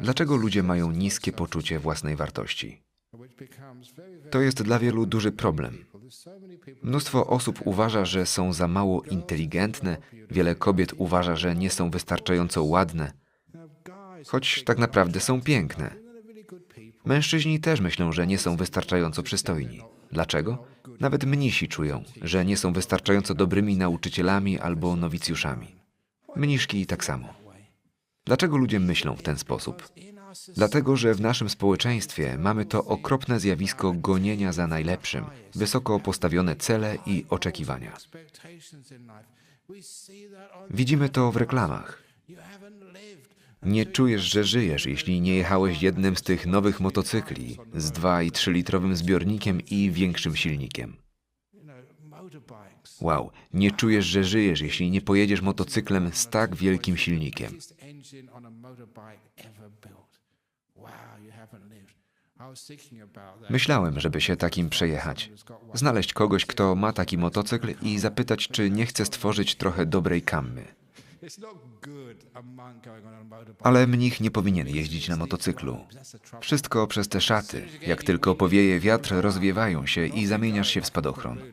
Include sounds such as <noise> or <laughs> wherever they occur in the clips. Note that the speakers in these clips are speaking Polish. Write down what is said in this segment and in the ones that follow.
Dlaczego ludzie mają niskie poczucie własnej wartości? To jest dla wielu duży problem. Mnóstwo osób uważa, że są za mało inteligentne, wiele kobiet uważa, że nie są wystarczająco ładne, choć tak naprawdę są piękne. Mężczyźni też myślą, że nie są wystarczająco przystojni. Dlaczego? Nawet mnisi czują, że nie są wystarczająco dobrymi nauczycielami albo nowicjuszami. Mniszki tak samo. Dlaczego ludzie myślą w ten sposób? Dlatego, że w naszym społeczeństwie mamy to okropne zjawisko gonienia za najlepszym, wysoko postawione cele i oczekiwania. Widzimy to w reklamach. Nie czujesz, że żyjesz, jeśli nie jechałeś jednym z tych nowych motocykli z 2 i 3 litrowym zbiornikiem i większym silnikiem. Wow, nie czujesz, że żyjesz, jeśli nie pojedziesz motocyklem z tak wielkim silnikiem. Myślałem, żeby się takim przejechać. Znaleźć kogoś, kto ma taki motocykl i zapytać, czy nie chce stworzyć trochę dobrej kammy. Ale mnich nie powinien jeździć na motocyklu. Wszystko przez te szaty. Jak tylko powieje wiatr, rozwiewają się i zamieniasz się w spadochron. <laughs>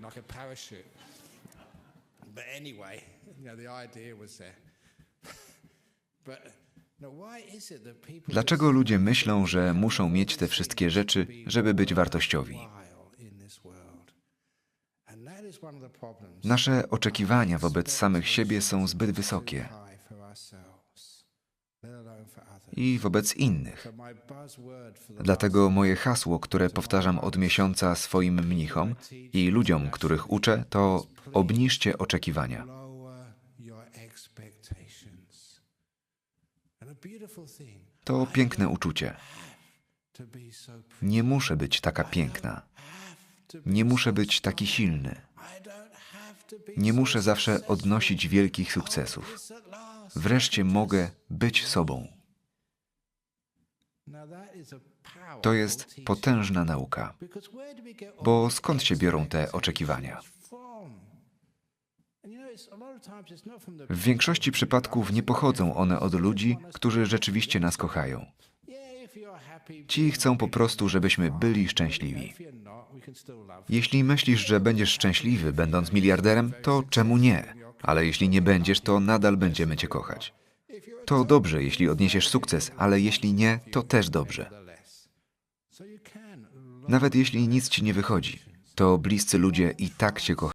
People Dlaczego ludzie myślą, że muszą mieć te wszystkie rzeczy, żeby być wartościowi? Nasze oczekiwania wobec samych siebie są zbyt wysokie i wobec innych. Dlatego moje hasło, które powtarzam od miesiąca swoim mnichom i ludziom, których uczę, to obniżcie oczekiwania. To piękne uczucie. Nie muszę być taka piękna. Nie muszę być taki silny. Nie muszę zawsze odnosić wielkich sukcesów. Wreszcie mogę być sobą. To jest potężna nauka. Bo skąd się biorą te oczekiwania? W większości przypadków nie pochodzą one od ludzi, którzy rzeczywiście nas kochają. Ci chcą po prostu, żebyśmy byli szczęśliwi. Jeśli myślisz, że będziesz szczęśliwy, będąc miliarderem, to czemu nie? Ale jeśli nie będziesz, to nadal będziemy cię kochać. To dobrze, jeśli odniesiesz sukces, ale jeśli nie, to też dobrze. Nawet jeśli nic ci nie wychodzi, to bliscy ludzie i tak cię kochają.